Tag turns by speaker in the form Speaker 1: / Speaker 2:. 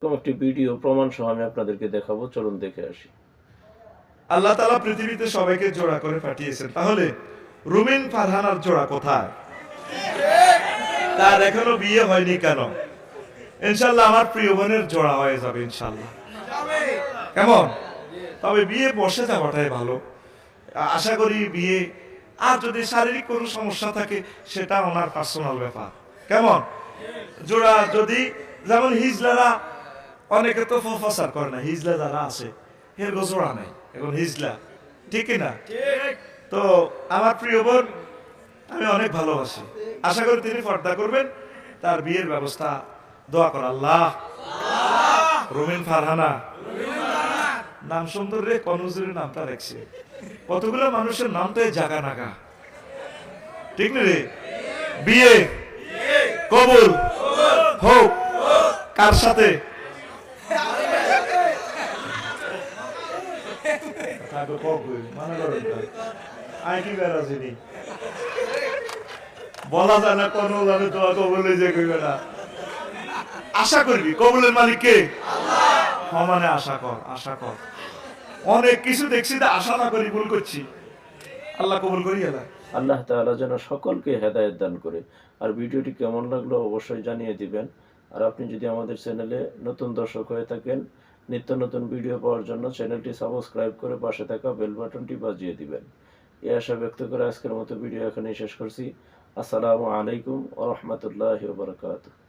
Speaker 1: এরকম একটি ভিডিও প্রমাণ সহ আমি আপনাদেরকে দেখাবো। চলুন দেখে আসি।
Speaker 2: আল্লাহ তালা পৃথিবীতে সবাইকে জোড়া করে পাঠিয়েছেন। তাহলে রুমিন ফারহানার জোড়া কোথায়? তার এখনও বিয়ে হয়নি কেন? ইনশাল্লাহ আমার প্রিয় বোনের জোড়া হয়ে যাবে ইনশাল্লাহ কেমন? তবে বিয়ে বসে যাওয়াটাই ভালো। আশা করি বিয়ে, আর যদি শারীরিক কোনো সমস্যা থাকে, সেটা ওনার পার্সোনাল ব্যাপার। কেমন? জোড়া যদি, যেমন হিজলারা অনেকে তো প্রচার করে না হিজলা যারা আছে এর জোড়া নাই এখন হিজলা। ঠিক কি না? তো আমার প্রিয় বোন আমি অনেক ভালোবাসি। আশা করি তিনি পর্দা করবেন তার বিয়ের ব্যবস্থা দোয়া কর আল্লাহ। রুমিন ফারহানা। নাম সুন্দর রে কনজুরের নামটা রাখছে। কতগুলো মানুষের নাম তো জাগা নাগা। ঠিক না রে? বিয়ে। কবুল। হোক। কার সাথে? তাকে কবুল মানে করেন না। আই কি বেড়াছিনি বলা যায় না কোন জানে তোমার কবুলে যে কইবে না। আশা করবি কবুলের মালিক কে? আল্লাহ। মানে আশা কর আশা কর। অনেক কিছু দেখছি যে আশা না করি ভুল করছি। আল্লাহ কবুল করি এলা
Speaker 1: আল্লাহ তাআলা যেন সকলকে হেদায়েত দান করে। আর ভিডিওটি কেমন লাগল অবশ্যই জানিয়ে দিবেন। আর আপনি যদি আমাদের চ্যানেলে নতুন দর্শক হয়ে থাকেন, নিত্য নতুন ভিডিও পাওয়ার জন্য চ্যানেলটি সাবস্ক্রাইব করে পাশে থাকা বেল বাটনটি বাজিয়ে দিবেন। এ আশা ব্যক্ত করে আজকের মতো ভিডিও এখানেই শেষ করছি। আসসালামু আলাইকুম ও রহমতুল্লাহ ওয়া বারাকাতুহু।